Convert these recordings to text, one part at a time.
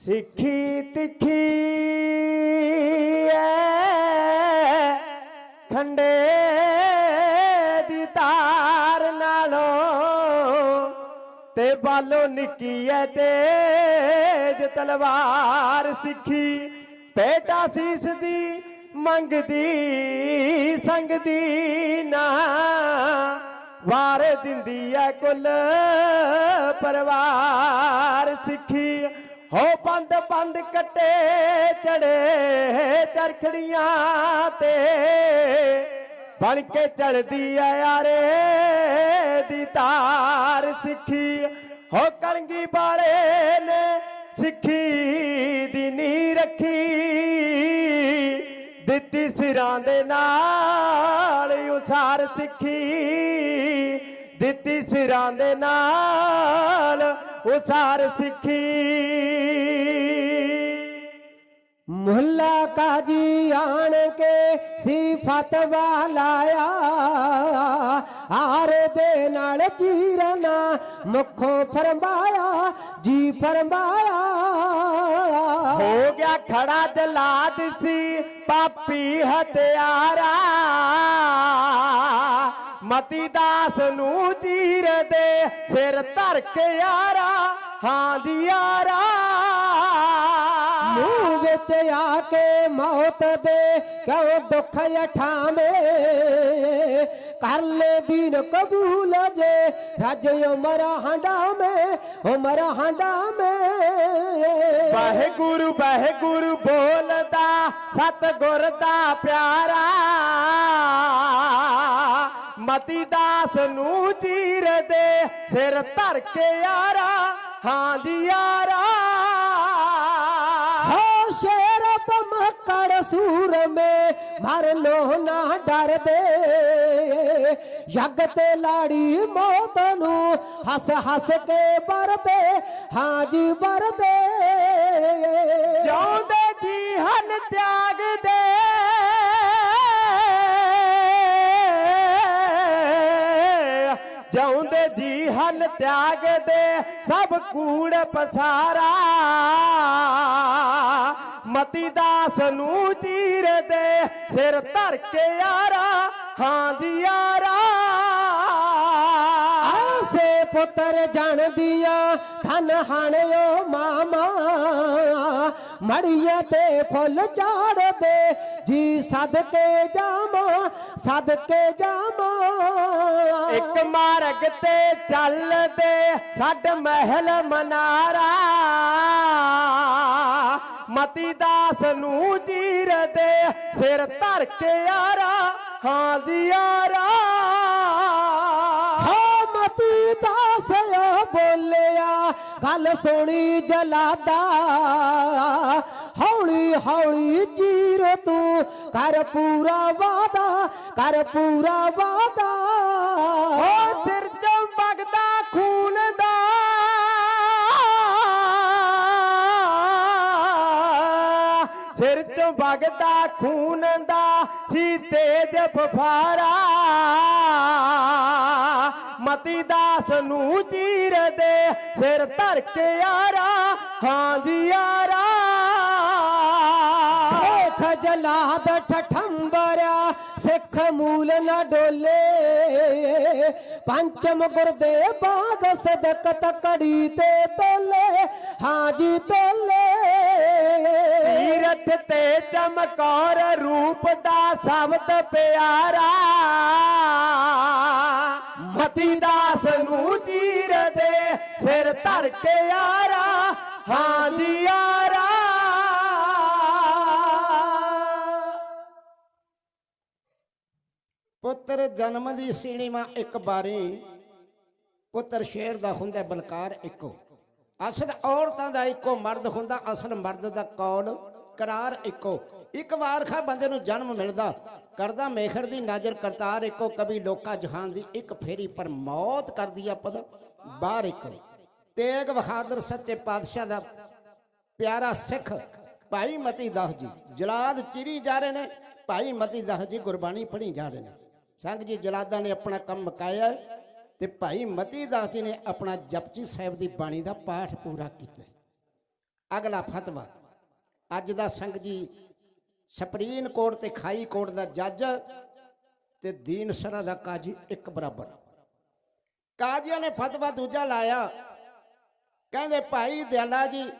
ਸਿੱਖੀ ਤਿੱਖੀ ਐ ਖੰਡੇ ਦੀ ਤਾਰ ਨਾਲੋਂ ਤੇ ਬਾਲੋ ਨਿੱਕੀ ਐ, ਤੇਜ ਤਲਵਾਰ ਸਿੱਖੀ। ਪੇਟਾ ਸੀਸ ਦੀ ਮੰਗਦੀ, ਸੰਗਦੀ ਨਾ, ਵਾਰ ਦਿੰਦੀ ਐ ਕੁੱਲ ਪਰਵਾਰ ਸਿੱਖੀ। ਹੋ ਬੰਦ ਬੰਦ ਕੱਟੇ ਚੜੇ ਚਰਖੜੀਆਂ ਤੇ। ਬਣ ਕੇ ਚੜਦੀ ਆ ਯਾਰੇ ਦੀ ਤਾਰ ਸਿੱਖੀ। ਹੋ ਕਲੰਗੀ ਵਾਲੇ ਨੇ ਸਿੱਖੀ ਦੀ ਨੀ ਰੱਖੀ। ਦਿੱਤੀ ਸਿਰਾਂ ਦੇ ਨਾਲ ਉਸਾਰ ਸਿੱਖੀ। ਦਿੱਤੀ ਸਿਰਾਂ ਦੇ ਨਾਲ ਉਸਾਰ ਸਿੱਖੀ। ਮੁਹੱਲਾ ਕਾਜੀ ਆਣ ਕੇ ਸੀ ਫਤਵਾ ਲਾਇਆ ਹਾਰ ਦੇ ਨਾਲ ਚੀਰਨਾ ਮੁਖੋਂ ਫਰਮਾਇਆ, ਜੀ ਫਰਮਾਇਆ। ਹੋ ਗਿਆ ਖੜਾ ਜਲਾਦ ਸੀ, ਪਾਪੀ ਹਤਿਆਰਾ ਮਤੀ ਦਾਸ ਨੂੰ ਚੀਰ ਦੇ ਸਿਰ ਧਰ ਕੇ ਯਾਰਾ ਹਾਂ ਜੀ ਯਾਰਾ ਮੂੰਹ ਵਿੱਚ ਆ ਕੇ ਮੌਤ ਦੇ ਕਿਉਂ ਦੁੱਖ ਉਠਾਵੇਂ ਕਰ ਲੈ ਦੀਨ ਕਬੂਲ ਜੇ, ਰਜ ਉਮਰ ਹੰਡਾਵੇਂ ਉਮਰ ਹੰਡਾਵੇਂ। ਵਾਹਿਗੁਰੂ ਵਾਹਿਗੁਰੂ ਬੋਲਦਾ, ਸਤਗੁਰ ਦਾ ਪਿਆਰਾ। ਮਤੀ ਦਾਸ ਨੂੰ ਚੀਰ ਦੇ, ਸਿਰ ਧਰ ਕੇ ਯਾਰਾ, ਹਾਂ ਜੀ ਯਾਰਾ। ਹੋ ਸ਼ੇਰ ਪਮਕੜ ਸੂਰ ਮੇ, ਮਰ ਲੋ ਨਾ ਡਰਦੇ ਯੱਗ ਤੇ ਲਾੜੀ ਮੌਤ ਨੂੰ ਹੱਸ ਹੱਸ ਕੇ ਵਰਦੇ, ਹਾਂ ਜੀ ਵਰਦੇ। ਜਿਉਂਦੇ ਜੀ ਹਨ ਤਿਆਗ ਦੇ। ਜਿਉਂਦੇ ਜੀ ਹਨ ਤਿਆਗ ਦੇ, ਸਭ ਕੂੜ ਪਸਾਰਾ। ਮਤੀ ਦਾਸ ਨੂੰ ਚੀਰ ਦੇ ਸਿਰ ਧਰ ਕੇ ਯਾਰਾ ਹਾਂ ਜੀ ਯਾਰਾ। ਆਸੇ ਪੁੱਤਰ ਜਾਣਦੀਆਂ ਧਨ ਹਾਣਿਓ ਮਾਮਾ। ਮੜੀਆਂ ਤੇ ਫੁੱਲ ਝਾੜਦੇ ਜੀ ਸਦਕੇ ਜਾਵਾਂ ਸਦਕੇ ਜਾਵਾਂ। ਇੱਕ ਮਾਰਗ ਤੇ ਚੱਲਦੇ ਛੱਡ ਮਹਿਲ ਮਨਾਰਾ। ਮਤੀ ਦਾਸ ਨੂੰ ਜੀਰ ਦੇ ਸਿਰ ਧਰ ਕੇ ਯਾਰਾ ਹਾਂ ਜੀ ਯਾਰਾ ਹੋ ਮਤੀ ਦਾਸ ਬੋਲਿਆ, ਗੱਲ ਸੁਣੀ ਜਲਾਦਾ। ਹੌਲੀ ਹੌਲੀ ਜੀਰ ਤੂੰ ਕਰ ਪੂਰਾ ਵਾਦਾ ਕਰ ਪੂਰਾ ਵਾਦਾ ਵਗਦਾ ਖੂਨ ਦਾ ਸੀ ਤੇਜ ਫਫਾਰਾ ਮਤੀ ਦਾਸ ਨੂੰ ਚੀਰ ਦੇ ਸਿਰ ਧਰ ਕੇ ਯਾਰਾ। ਹਾਂ ਜੀ ਯਾਰਾ। ਦੇਖ ਜਲਾਦ ਠਠੰਬਰਿਆ, ਸਿੱਖ ਮੂਲ ਨਾ ਡੋਲੇ। ਪੰਚਮ ਗੁਰਦੇ ਬਾਗ ਸਦਕ ਤਕੜੀ ਤੇ ਤੋਲੇ। ਹਾਜੀ ਤੋਲੇ। ਤੀਰਥ ਤੇ ਚਮਕੌਰ ਰੂਪ ਦਾ ਸ਼ਬਦ ਪਿਆਰਾ। ਮਤੀ ਦਾਸ ਨੂੰ ਚੀਰ ਦੇ ਸਿਰ ਧਰ ਕੇ ਯਾਰਾ ਹਾਂ ਜੀ ਯਾਰਾ ਪੁੱਤਰ ਜਨਮ ਦੀ ਸੀਣੀਮਾ ਇੱਕ ਬਾਰੀ, ਪੁੱਤਰ ਸ਼ੇਰ ਦਾ ਹੁੰਦਾ ਬਲਕਾਰ ਇੱਕੋ। ਅਸਲ ਔਰਤਾਂ ਦਾ ਇੱਕੋ ਮਰਦ ਹੁੰਦਾ, ਅਸਲ ਮਰਦ ਦਾ ਕੌਲ ਕਰਾਰ ਇੱਕੋ। ਇੱਕ ਵਾਰ ਖਾ ਬੰਦੇ ਨੂੰ ਜਨਮ ਮਿਲਦਾ। ਕਰਦਾ ਮੇਖਰ ਦੀ ਨਜ਼ਰ ਕਰਤਾਰ ਇੱਕੋ। ਕਵੀ ਲੋਕਾ ਜਹਾਨ ਦੀ ਇੱਕ ਫੇਰੀ ਪਰ ਮੌਤ ਕਰਦੀ ਆ ਪਦ ਬਾਹਰ ਇੱਕੋ ਤੇਗ ਬਹਾਦਰ ਸੱਚੇ ਪਾਤਸ਼ਾਹ ਦਾ ਪਿਆਰਾ ਸਿੱਖ ਭਾਈ ਮਤੀ ਦਾਸ ਜੀ। ਜਲਾਦ ਚਿਰੀ ਜਾ ਰਹੇ ਨੇ। ਭਾਈ ਮਤੀ ਦਾਸ ਜੀ ਗੁਰਬਾਣੀ ਪੜ੍ਹੀ ਜਾ ਰਹੇ ਨੇ। ਸੰਗ ਜੀ ਜਲਾਦਾਂ ਨੇ ਆਪਣਾ ਕੰਮ ਮੁਕਾਇਆ ਤੇ ਭਾਈ ਮਤੀ ਦਾਸ ਜੀ ਨੇ ਆਪਣਾ ਜਪਜੀ ਸਾਹਿਬ ਦੀ ਬਾਣੀ ਦਾ ਪਾਠ ਪੂਰਾ ਕੀਤਾ ਅਗਲਾ ਫਤਵਾ। ਅੱਜ ਦਾ ਸੰਗ ਜੀ, ਸੁਪਰੀਮ ਕੋਰਟ ਤੇ ਖਾਈ ਕੋਰਟ ਦਾ ਜੱਜ ਤੇ ਦੀਨ ਸਰਾ ਦਾ ਕਾਜੀ ਇੱਕ ਬਰਾਬਰ। ਕਾਜ਼ੀਆਂ ਨੇ ਫਤਵਾ ਦੂਜਾ ਲਾਇਆ। ਕਹਿੰਦੇ, ਭਾਈ ਦਿਆਲਾ ਜੀ,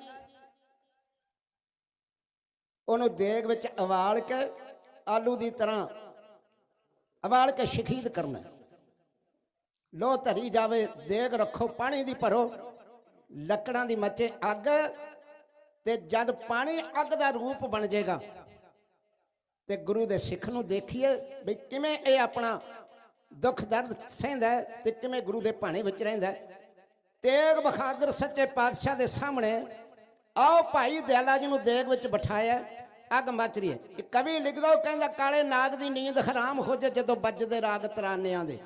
ਉਹਨੂੰ ਦੇਗ ਵਿੱਚ ਉਬਾਲ ਕੇ ਆਲੂ ਦੀ ਤਰ੍ਹਾਂ ਉਬਾਲ ਕੇ ਸ਼ਹੀਦ ਕਰਨਾ ਲੋ ਧਰੀ ਜਾਵੇ, ਦੇਗ ਰੱਖੋ, ਪਾਣੀ ਦੀ ਭਰੋ, ਲੱਕੜਾਂ ਦੀ ਮੱਚੇ ਅੱਗ ਤੇ ਜਦ ਪਾਣੀ ਅੱਗ ਦਾ ਰੂਪ ਬਣ ਜਾਏਗਾ, ਤੇ ਗੁਰੂ ਦੇ ਸਿੱਖ ਨੂੰ ਦੇਖੀਏ ਵੀ ਕਿਵੇਂ ਇਹ ਆਪਣਾ ਦੁੱਖ ਦਰਦ ਸਹਿੰਦਾ ਤੇ ਕਿਵੇਂ ਗੁਰੂ ਦੇ ਭਾਣੇ ਵਿੱਚ ਰਹਿੰਦਾ ਤੇਗ ਬਖਾਦਰ ਸੱਚੇ ਪਾਤਸ਼ਾਹ ਦੇ ਸਾਹਮਣੇ ਆਓ ਭਾਈ ਦਿਆਲਾ ਜੀ ਨੂੰ ਦੇਗ ਵਿੱਚ ਬਿਠਾਇਆ, ਅੱਗ ਮੱਚ ਰਹੀ ਹੈ। ਕਵੀ ਲਿਖਦਾ, ਉਹ ਕਹਿੰਦਾ, ਕਾਲੇ ਨਾਗ ਦੀ ਨੀਂਦ ਹਰਾਮ ਹੋ ਜੇ ਜਦੋਂ ਵੱਜਦੇ ਰਾਗ ਤਰਾਨਿਆਂ ਦੇ।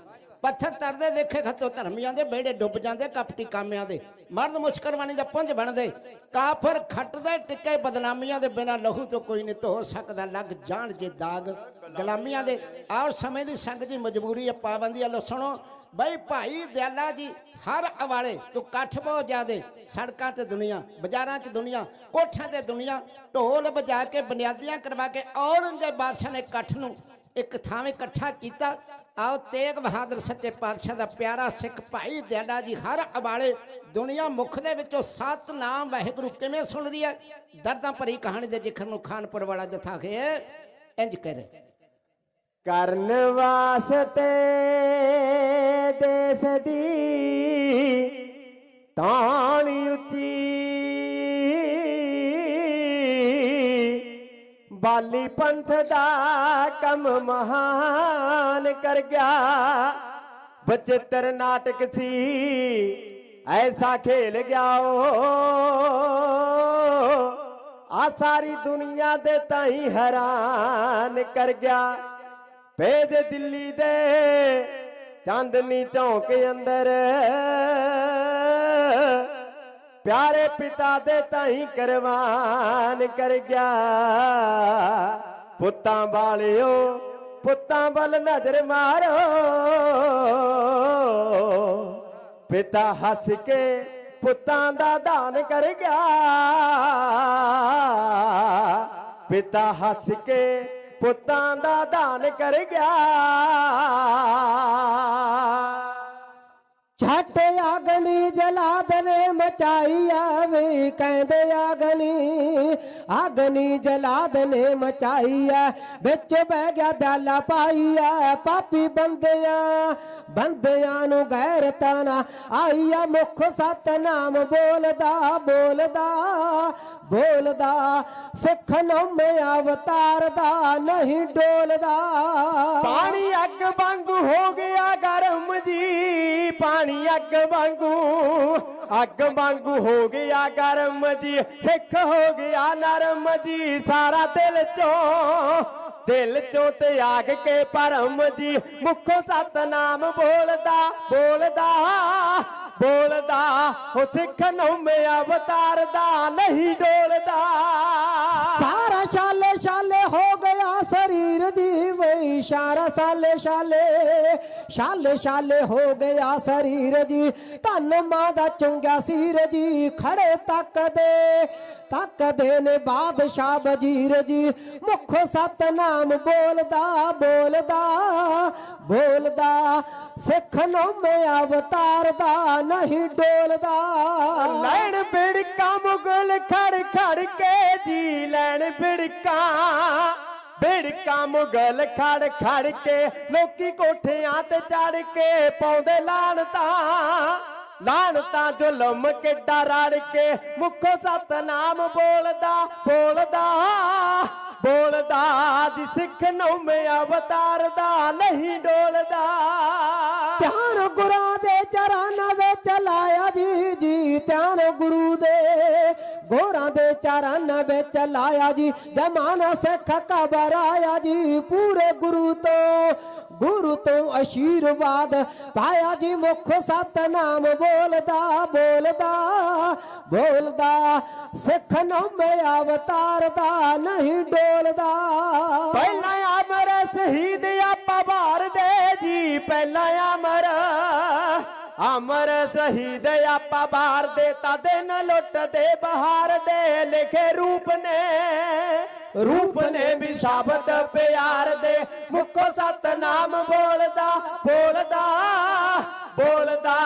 ਪੱਥਰ ਤਰਦੇ ਦੇਖੇ ਖੱਤੋ ਧਰਮੀਆਂ ਦੇ ਬੇੜੇ ਡੁੱਬ ਜਾਂਦੇ ਕਪਟੀ ਕਾਮਿਆਂ ਦੇ। ਮਰਦ ਮੁਸ਼ਕਰਵਾਨੀ ਦਾ ਪੁੰਜ ਬਣਦੇ। ਕਾਫਰ ਖੱਟਦੇ ਟਿੱਕੇ ਬਦਨਾਮੀਆਂ ਦੇ ਬਿਨਾ ਲਹੂ ਤੋਂ ਕੋਈ ਨਹੀਂ ਧੋ ਸਕਦਾ। ਲੱਗ ਜਾਣ ਜੇ ਦਾਗ ਗੁਲਾਮੀਆਂ ਦੇ। ਆਹ ਸਮੇਂ ਦੀ ਸੰਗ ਜੀ ਮਜਬੂਰੀ ਹੈ ਪਾਬੰਦੀ ਲੋ ਸੁਣੋ, ਬਈ ਭਾਈ ਦਿਆਲਾ ਜੀ, ਹਰ ਅਵਾਲੇ ਤੂੰ ਕੱਠ ਬਹੁਤ ਜ਼ਿਆਦੇ। ਸੜਕਾਂ ਤੇ ਦੁਨੀਆ, ਬਾਜ਼ਾਰਾਂ 'ਚ ਦੁਨੀਆ, ਕੋਠਿਆਂ ਤੇ ਦੁਨੀਆ। ਢੋਲ ਵਜਾ ਕੇ ਬੁਨਿਆਦੀਆਂ ਕਰਵਾ ਕੇ ਔਰੰਗਜ਼ੇਬ ਬਾਦਸ਼ਾਹ ਨੇ ਇਕੱਠ ਨੂੰ। ਇੱਕ ਥਾਵੇਂ ਇਕੱਠਾ ਕੀਤਾ। ਆਓ ਤੇਗ ਬਹਾਦਰ ਸੱਚੇ ਪਾਤਸ਼ਾਹ ਦਾ ਪਿਆਰਾ ਸਿੱਖ ਭਾਈ ਦਿਆਲਾ ਜੀ, ਹਰ ਅਵਾਲੇ ਦੁਨੀਆ ਮੁਖ ਦੇ ਵਿੱਚੋਂ ਸਤ ਨਾਮ ਵਾਹਿਗੁਰੂ ਕਿਵੇਂ ਸੁਣ ਰਹੀ ਹੈ? ਦਰਦਾਂ ਭਰੀ ਕਹਾਣੀ ਦੇ ਜਿਕਰ ਨੂੰ ਖਾਨਪੁਰ ਵਾਲਾ ਜਥਾ ਖੇ, ਇੰਜ ਕਰੇ ਕਰਨ ਵਾਸਤੇ ਦੇਸ ਦੀ ਤਾਣ ਬਾਲੀ ਪੰਥ ਦਾ ਕੰਮ ਮਹਾਨ ਕਰ ਗਿਆ। ਬਚਿੱਤਰ ਨਾਟਕ ਸੀ, ਐਸਾ ਖੇਲ ਗਿਆ ਓ। ਆ ਸਾਰੀ ਦੁਨੀਆ ਦੇ ਤਾਈ ਹੈਰਾਨ ਕਰ ਗਿਆ। ਭੇਜ ਦਿੱਲੀ ਦੇ ਚਾਂਦਨੀ ਚੌਂਕ ਅੰਦਰ। ਪਿਆਰੇ ਪਿਤਾ ਦੇ ਤਾਈ ਕਰਵਾਨ ਕਰ ਗਿਆ। ਪੁੱਤਾਂ ਵਾਲਿਓ, ਪੁੱਤਾਂ ਵੱਲ ਨਜ਼ਰ ਮਾਰੋ। ਪਿਤਾ ਹੱਸ ਕੇ ਪੁੱਤਾਂ ਦਾ ਦਾਨ ਕਰ ਗਿਆ। ਪਿਤਾ ਹੱਸ ਕੇ ਪੁੱਤਾਂ ਦਾ ਦਾਨ ਕਰ ਗਿਆ। ਛੱਟ ਆਗਨੀ ਜਲਾਦ ਨੇ ਮਚਾਈ ਆਵੇ, ਕਹਿੰਦੇ ਆਗਨੀ ਆਗਨੀ ਜਲਾਦ ਨੇ ਮਚਾਈ ਆ, ਵਿੱਚ ਬਹਿ ਗਿਆ ਦਾਲਾ ਪਾਈ ਆ, ਪਾਪੀ ਬੰਦਿਆਂ ਬੰਦਿਆਂ ਨੂੰ ਗੈਰਤਾਂ ਨਾ ਆਈ ਆ ਮੁਖ ਸਤਨਾਮ ਬੋਲਦਾ ਬੋਲਦਾ ਬੋਲਦਾ, ਸਿੱਖ ਨੋਮੇ ਅਵਤਾਰ ਦਾ ਨਹੀਂ ਡੋਲਦਾ। ਪਾਣੀ ਅੱਗ ਵਾਂਗੂ ਹੋ ਗਿਆ ਜੀ ਪਾਣੀ ਅੱਗ ਵਾਂਗੂ ਅੱਗ ਵਾਂਗੂ ਹੋ ਗਿਆ ਗਰਮ ਜੀ ਸਿੱਖ ਹੋ ਗਿਆ ਨਰਮ ਜੀ ਸਾਰਾ ਦਿਲ ਚੋਂ ਦਿਲ ਚੋਂ ਤਿਆਗ ਕੇ ਪਰਮ ਜੀ ਮੁਖੋਂ ਸਤਨਾਮ ਬੋਲਦਾ ਬੋਲਦਾ ਬੋਲਦਾ ਉਹ ਸਿੱਖ ਨੌਮੇ ਅਵਤਾਰ ਦਾ ਨਹੀਂ ਡੋਲਦਾ ਸਾਰਾ ਛਾਲੇ ਛਾਲੇ ਹੋ ਗਿਆ ਸਰੀਰ ਦੀ ਵੇ ਸਾਰਾ ਸਾਲੇ ਛਾਲੇ ਛਾਲੇ ਛਾਲੇ ਹੋ ਗਿਆ ਸਰੀਰ ਜੀ। ਧੰਨ ਮਾਂ ਦਾ ਚੁੰਗਿਆ ਸੀਰ ਜੀ, ਖੜੇ ਤੱਕਦੇ ਤੱਕਦੇ ਨੇ ਬਾਦਸ਼ਾਹ ਵਜ਼ੀਰ ਜੀ। ਮੁਖ ਸਤਨਾਮ ਬੋਲਦਾ ਬੋਲਦਾ ਬੋਲਦਾ। ਸਿੱਖ ਨੌਮੇ ਅਵਤਾਰ ਦਾ ਨਹੀਂ ਡੋਲਦਾ। ਲੈਣ ਬਿੜਕਾ ਮੁਗਲ ਖੜ ਖੜ ਕੇ ਜੀ, ਲੈਣ ਬਿੜਕਾ ਬਿੜਕਾ ਮੁਗਲ ਖੜ ਖੜ ਕੇ, ਲੋਕੀ ਕੋਠਿਆਂ ਤੇ ਚੜ ਕੇ ਪਾਉਂਦੇ ਲਾਣਤਾ ਲਾਣਤਾ ਜ਼ੁਲਮ ਕਿੱਡਾ ਰੜ ਕੇ, ਮੁਖੋ ਸਤਨਾਮ ਬੋਲਦਾ ਬੋਲਦਾ। ਬੋਲਦਾ ਜੀ ਸਿੱਖ ਨੌਵੇਂ ਅਵਤਾਰ ਦਾ ਨਹੀਂ ਡੋਲਦਾ। ਧਿਆਨ ਗੁਰਾਂ ਦੇ ਚਰਾਂ ਵਿੱਚ ਲਾਇਆ ਜੀ ਜੀ, ਧਿਆਨ ਗੁਰੂ ਦੇ ਗੋਰਾਂ ਦੇ ਚਰਨ ਵਿੱਚ ਲਾਇਆ ਜੀ, ਜਮਾਨਾ ਸਿੱਖ ਕਬਰ ਜੀ, ਪੂਰੇ ਗੁਰੂ ਤੋਂ ਗੁਰੂ ਤੋਂ ਅਸ਼ੀਰਵਾਦ ਪਾਇਆ ਜੀ, ਮੁਖ ਸਤਨਾਮ ਬੋਲਦਾ ਬੋਲਦਾ ਬੋਲਦਾ, ਸਿੱਖ ਨੌਮੇ ਅਵਤਾਰ ਦਾ ਨਹੀਂ ਡੋਲਦਾ। ਪਹਿਲਾਂ ਅਮਰ ਸ਼ਹੀਦ ਆਪਾ ਭਾਰ ਦੇ ਜੀ, ਪਹਿਲਾਂ ਅਮਰ ਅਮਰ ਸ਼ਹੀਦ ਆਪਾ ਬਾਹਰ ਦੇ ਤਾਂ ਦਿਨ ਲੁੱਟਦੇ, ਬਹਾਰ ਦੇ ਲਿਖੇ ਰੂਪ ਨੇ। ਰੂਪ ਨੇ ਵੀ ਸ਼ਬਦ ਪਿਆਰ ਦੇ ਮੁੱਖੋ ਸਤਨਾਮ ਬੋਲਦਾ ਬੋਲਦਾ ਬੋਲਦਾ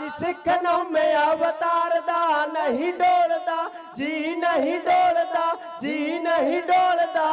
ਜੀ ਸਿੱਖ ਨੌਮੇ ਅਵਤਾਰ ਦਾ ਨਹੀਂ ਡੋਲਦਾ, ਜੀ ਨਹੀਂ ਡੋਲਦਾ, ਜੀ ਨਹੀਂ ਡੋਲਦਾ।